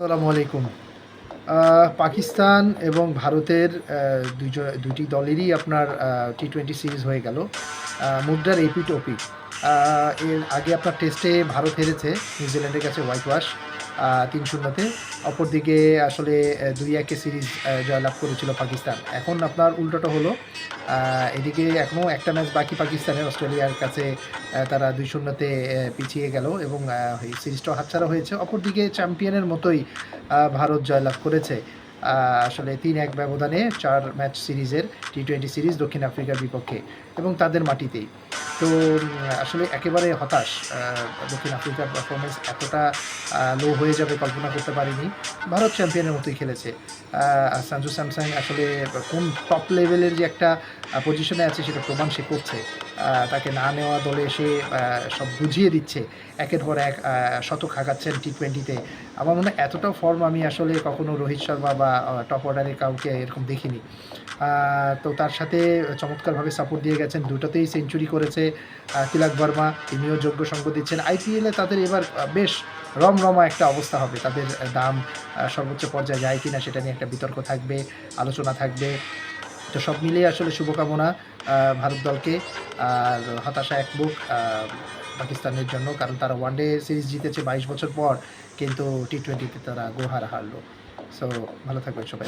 আসসালামু আলাইকুম। পাকিস্তান এবং ভারতের দুটি দলেরই আপনার টি টোয়েন্টি সিরিজ হয়ে গেল। মুদ্রার এপি টপি এর আগে আপনার টেস্টে ভারত হেরেছে, নিউজিল্যান্ডের কাছে হোয়াইট ওয়াশ তিন শূন্যতে। অপরদিকে আসলে দুই একে সিরিজ জয়লাভ করেছিল পাকিস্তান। এখন আপনার উল্টোটা হলো এদিকে এখনও একটা ম্যাচ বাকি পাকিস্তানের। অস্ট্রেলিয়ার কাছে তারা দুই শূন্যতে পিছিয়ে গেল এবং সিরিজটাও হাতছাড়া হয়েছে। অপরদিকে চ্যাম্পিয়নের মতোই ভারত জয়লাভ করেছে। আসলে তিন এক ব্যবধানে চার ম্যাচ সিরিজের টি টোয়েন্টি সিরিজ দক্ষিণ আফ্রিকার বিপক্ষে এবং তাদের মাটিতেই। তো আসলে একেবারে হতাশ দক্ষিণ আফ্রিকার পারফরমেন্স এতটা লো হয়ে যাবে কল্পনা করতে পারিনি। ভারত চ্যাম্পিয়নের মতোই খেলেছে। সঞ্জু স্যামসাং আসলে কোন টপ লেভেলের যে একটা পজিশনে আছে সেটা প্রমাণ সে করছে। তাকে না নেওয়া দলে এসে সব বুঝিয়ে দিচ্ছে। একের পর এক শতক হাঁকাচ্ছেন টি টোয়েন্টিতে আমার মনে হয় এতটা ফর্ম আমি আসলে কখনো রোহিত শর্মা বা টপ অর্ডারে কাউকে এরকম দেখিনি। তো তার সাথে চমৎকারভাবে সাপোর্ট দিয়ে গেছেন। দুটোতেই সেঞ্চুরি করেছে তিলাক বর্মা, তিনিও যোগ্য সঙ্গ দিচ্ছেন। আইপিএলে তাদের এবার বেশ রমরমা একটা অবস্থা হবে। তাদের দাম সর্বোচ্চ পর্যায়ে যায় কিনা সেটা নিয়ে একটা বিতর্ক থাকবে, আলোচনা থাকবে। তো সব মিলিয়ে আসলে শুভকামনা ভারত দলকে। আর হতাশা এক বুক পাকিস্তানের জন্য, কারণ তারা ওয়ানডে সিরিজ জিতেছে বাইশ বছর পর, কিন্তু টি টোয়েন্টিতে তারা গোহার হারলো। সো ভালো থাকবেন সবাই।